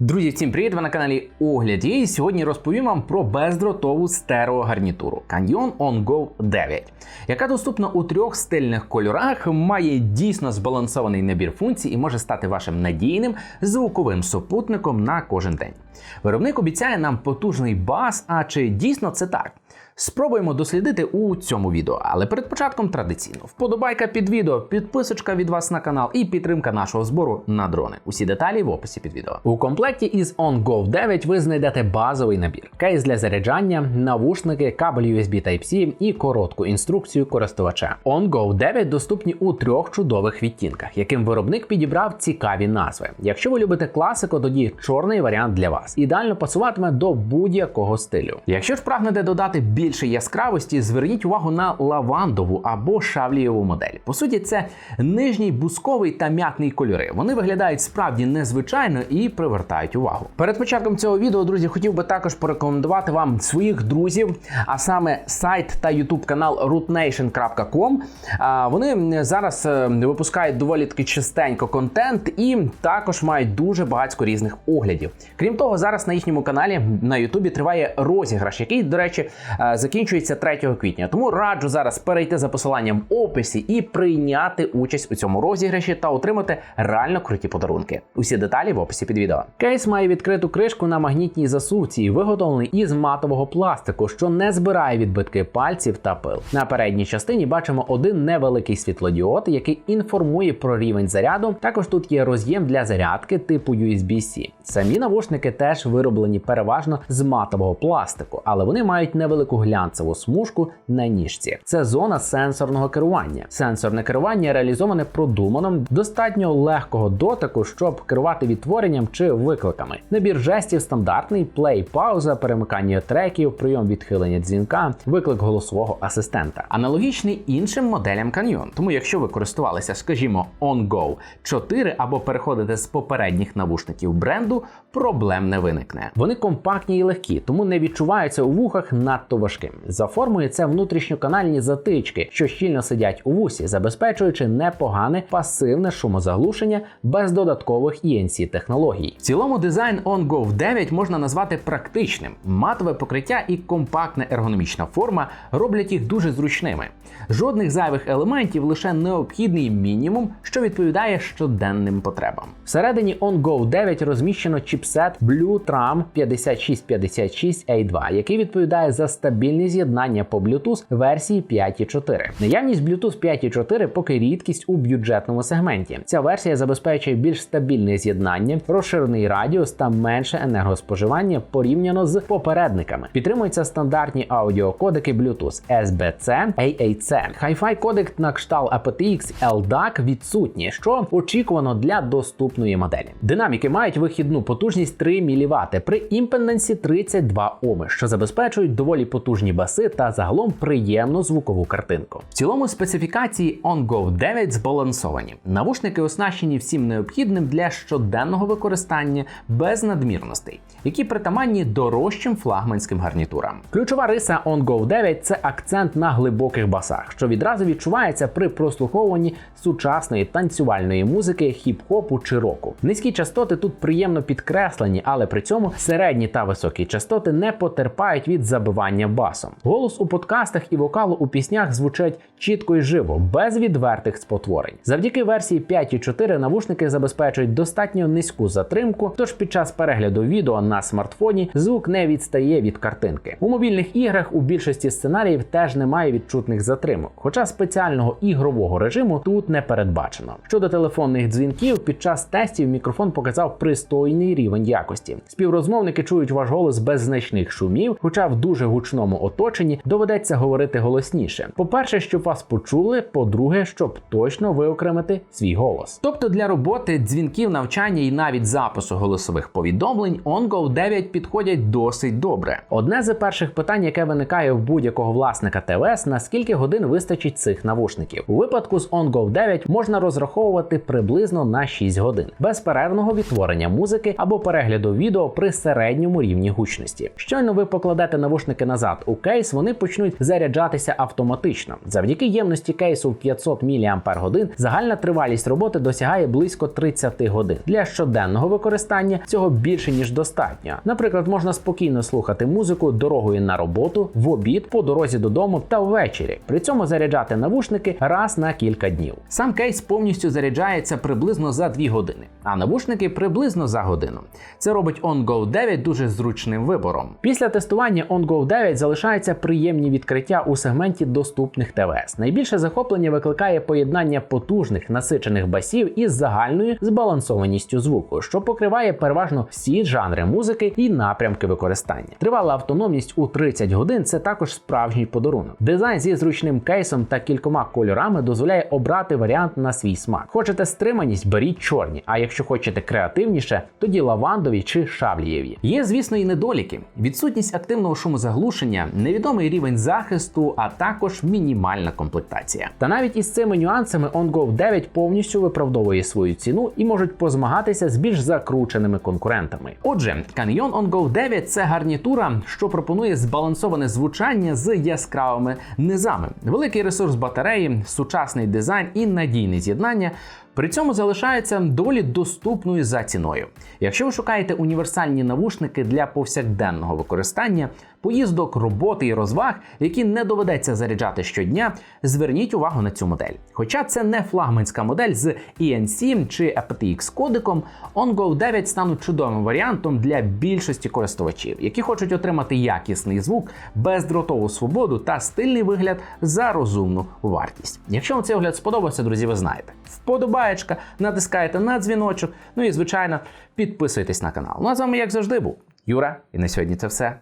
Друзі, всім привіт! Ви на каналі Огляд. І сьогодні розповім вам про бездротову стереогарнітуру Canyon On Go 9, яка доступна у трьох стильних кольорах, має дійсно збалансований набір функцій і може стати вашим надійним звуковим супутником на кожен день. Виробник обіцяє нам потужний бас, а чи дійсно це так? Спробуємо дослідити у цьому відео, але перед початком традиційно вподобайка під відео, підписочка від вас на канал і підтримка нашого збору на дрони. Усі деталі в описі під відео. У комплекті із OnGo 9 ви знайдете базовий набір, кейс для заряджання, навушники, кабель USB Type-C і коротку інструкцію користувача. OnGo 9 доступні у трьох чудових відтінках, яким виробник підібрав цікаві назви. Якщо ви любите класику, тоді чорний варіант для вас ідеально пасуватиме до будь-якого стилю. Якщо ж прагнете додати більше яскравості, зверніть увагу на лавандову або шавлієву модель. По суті, це нижній бусковий та м'ятний кольори. Вони виглядають справді незвичайно і привертають увагу. Перед початком цього відео, друзі, хотів би також порекомендувати вам своїх друзів, а саме сайт та ютуб канал rootnation.com. Вони зараз е, випускають доволі таки частенько контент і також мають дуже багатько різних оглядів. Крім того, зараз на їхньому каналі на Ютубі триває розіграш, який, до речі, е, закінчується 3 квітня. Тому раджу зараз перейти за посиланням в описі і прийняти участь у цьому розіграші та отримати реально круті подарунки. Усі деталі в описі під відео. Кейс має відкриту кришку на магнітній засувці, виготовлений із матового пластику, що не збирає відбитки пальців та пил. На передній частині бачимо один невеликий світлодіод, який інформує про рівень заряду. Також тут є роз'єм для зарядки типу USB-C. Самі навушники теж вироблені переважно з матового пластику, але вони мають невелику глянцеву смужку на ніжці. Це зона сенсорного керування. Сенсорне керування реалізоване продумано, достатньо легкого дотику, щоб керувати відтворенням чи викликами. Набір жестів стандартний: плей, пауза, перемикання треків, прийом відхилення дзвінка, виклик голосового асистента. Аналогічний іншим моделям Canyon. Тому, якщо ви користувалися, скажімо, On Go 4 або переходите з попередніх навушників бренду, проблем не виникне. Вони компактні і легкі, тому не відчуваються у вухах надто важким. За формою це внутрішньоканальні затички, що щільно сидять у вусі, забезпечуючи непогане пасивне шумозаглушення без додаткових ENC технологій. В цілому дизайн OnGo 9 можна назвати практичним. Матове покриття і компактна ергономічна форма роблять їх дуже зручними. Жодних зайвих елементів, лише необхідний мінімум, що відповідає щоденним потребам. Всередині OnGo 9 розміщено чіпсет Blue Tram 5656A2, який відповідає за стабільне з'єднання по Bluetooth версії 5.4. Наявність Bluetooth 5.4 поки рідкість у бюджетному сегменті. Ця версія забезпечує більш стабільне з'єднання, розширений радіус та менше енергоспоживання порівняно з попередниками. Підтримуються стандартні аудіокодеки Bluetooth SBC, AAC. Hi-Fi кодек на кшталт aptX LDAC відсутні, що очікувано для доступної моделі. Динаміки мають вихідну потужність 3 мВт при імпедансі 32 Ом, що забезпечують доволі потужні баси та загалом приємну звукову картинку. В цілому специфікації OnGo 9 збалансовані. Навушники оснащені всім необхідним для щоденного використання без надмірностей, які притаманні дорожчим флагманським гарнітурам. Ключова риса OnGo 9 це акцент на глибоких басах, що відразу відчувається при прослуховуванні сучасної танцювальної музики, хіп-хопу чи року. Низькі частоти тут приємно підкреслені, але при цьому середні та високі частоти не потерпають від забивання басом. Голос у подкастах і вокалу у піснях звучать чітко і живо, без відвертих спотворень. Завдяки версії 5.4 навушники забезпечують достатньо низьку затримку, тож під час перегляду відео на смартфоні звук не відстає від картинки. У мобільних іграх у більшості сценаріїв теж немає відчутних затримок, хоча спеціального ігрового режиму тут не передбачено. Щодо телефонних дзвінків, під час тестів мікрофон показав пристойний рівень якості. Співрозмовники чують ваш голос без значних шумів, хоча в дуже гучному оточенні доведеться говорити голосніше. По-перше, щоб вас почули, по-друге, щоб точно виокремити свій голос. Тобто для роботи, дзвінків, навчання і навіть запису голосових повідомлень OnGo 9 підходять досить добре. Одне з перших питань, яке виникає в будь-якого власника ТВС, наскільки годин вистачить цих навушників. У випадку з OnGo 9 можна розраховувати приблизно на 6 годин безперервного відтворення музики або перегляду відео при середньому рівні гучності. Щойно ви покладете навушники назад назад у кейс, вони почнуть заряджатися автоматично. Завдяки ємності кейсу в 500 мАч загальна тривалість роботи досягає близько 30 годин. Для щоденного використання цього більше ніж достатньо. Наприклад, можна спокійно слухати музику дорогою на роботу, в обід, по дорозі додому та ввечері. При цьому заряджати навушники раз на кілька днів. Сам кейс повністю заряджається приблизно за 2 години, а навушники приблизно за годину. Це робить OnGo 9 дуже зручним вибором. Після тестування OnGo 9 залишаються приємні відкриття у сегменті доступних ТВС. Найбільше захоплення викликає поєднання потужних насичених басів із загальною збалансованістю звуку, що покриває переважно всі жанри музики і напрямки використання. Тривала автономність у 30 годин це також справжній подарунок. Дизайн зі зручним кейсом та кількома кольорами дозволяє обрати варіант на свій смак. Хочете стриманість, беріть чорні. А якщо хочете креативніше, тоді лавандові чи шавлієві. Є, звісно, і недоліки: відсутність активного шумозаглушення, невідомий рівень захисту, а також мінімальна комплектація. Та навіть із цими нюансами OnGo 9 повністю виправдовує свою ціну і можуть позмагатися з більш закрученими конкурентами. Отже, Canyon OnGo 9 це гарнітура, що пропонує збалансоване звучання з яскравими низами, великий ресурс батареї, сучасний дизайн і надійне з'єднання. При цьому залишається доволі доступною за ціною. Якщо ви шукаєте універсальні навушники для повсякденного використання, поїздок, роботи і розваг, які не доведеться заряджати щодня, зверніть увагу на цю модель. Хоча це не флагманська модель з EN7 чи aptX кодиком, OnGo 9 стануть чудовим варіантом для більшості користувачів, які хочуть отримати якісний звук, бездротову свободу та стильний вигляд за розумну вартість. Якщо вам цей огляд сподобався, друзі, ви знаєте. Вподобаєчка, натискаєте на дзвіночок, ну і звичайно підписуйтесь на канал. Ну а з вами, як завжди, був Юра, і на сьогодні це все.